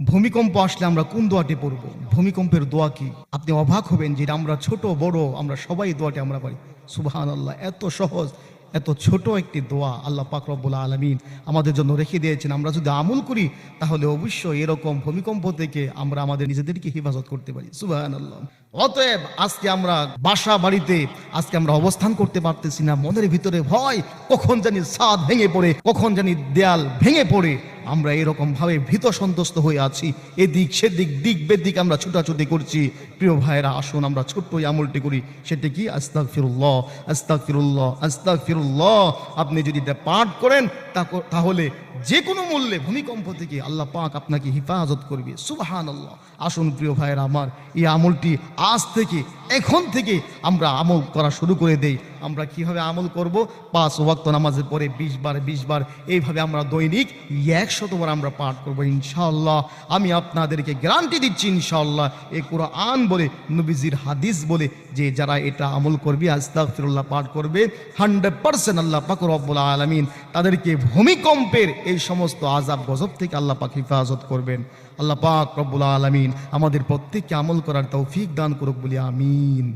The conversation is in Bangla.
ভূমিকম্প আসলে আমরা কোন দোয়াটি পড়ব? ভূমিকম্পের দোয়া কি? আপনি অবাক হবেন যে আমরা ছোট, বড়, আমরা সবাই দোয়াটি আমরা পারি। সুবহান আল্লাহ এত সহজ, এত ছোট একটি দোয়া আল্লাহ পাক আলমিন আমাদের জন্য রেখে দিয়েছেন। আমরা যদি আমল করি, তাহলে অবশ্যই এরকম ভূমিকম্প থেকে আমরা আমাদের নিজেদেরকে হেফাজত করতে পারি। সুবহান আল্লাহ অতএব আজকে আমরা বাসা বাড়িতে, আজকে আমরা অবস্থান করতে পারতেছি না। মনের ভিতরে ভয়, কখন জানি ছাদ ভেঙে পড়ে, কখন জানি দেয়াল ভেঙে পড়ে। আমরা এরকম ভাবে ভীত সন্তুষ্ট হয়ে আছি। এদিক সেদিক, দিক বেদিক আমরা ছুটাছুটি করছি। প্রিয় ভাইরা আসুন আমরা ছোট্ট আমলটি করি। সেটি কি? আস্তাক ফিরুল্লাহ আস্তাক ফিরুল্লাহ আস্তাক ফিরুল্লাহ আপনি যদি এটা পাঠ করেন তাহলে যে কোনো মূল্যে ভূমিকম্প থেকে আল্লাহ পাক আপনাকে হেফাজত করবে। সুবাহান আল্লাহ আসুন প্রিয় ভাইয়েরা, আমার এই আমলটি আজ থেকে এখন থেকে আমরা আমল করা শুরু করে দেই। আমরা কীভাবে আমল করব? পাঁচ ওয়াক্ত নামাজের পরে বিশ বার বিশ বার এইভাবে আমরা দৈনিক একশতবার আমরা পাঠ করব ইনশাল্লাহ আমি আপনাদেরকে গ্যারান্টি দিচ্ছি ইনশাআল্লাহ এই কোরআন বলে, নবীজির হাদিস বলে, যে যারা এটা আমল করবে, আস্তাগফিরুল্লাহ পাঠ করবে, হান্ড্রেড পার্সেন্ট আল্লাহ পাক রব্বুল আলমিন তাদেরকে ভূমিকম্পের এই সমস্ত আজাব গজব থেকে আল্লাহ পাক হেফাজত করবেন। আল্লাহ পাক রব্বুল আলমিন আমাদের প্রত্যেককে আমল করার তৌফিক দান করুক বলি, আমিন।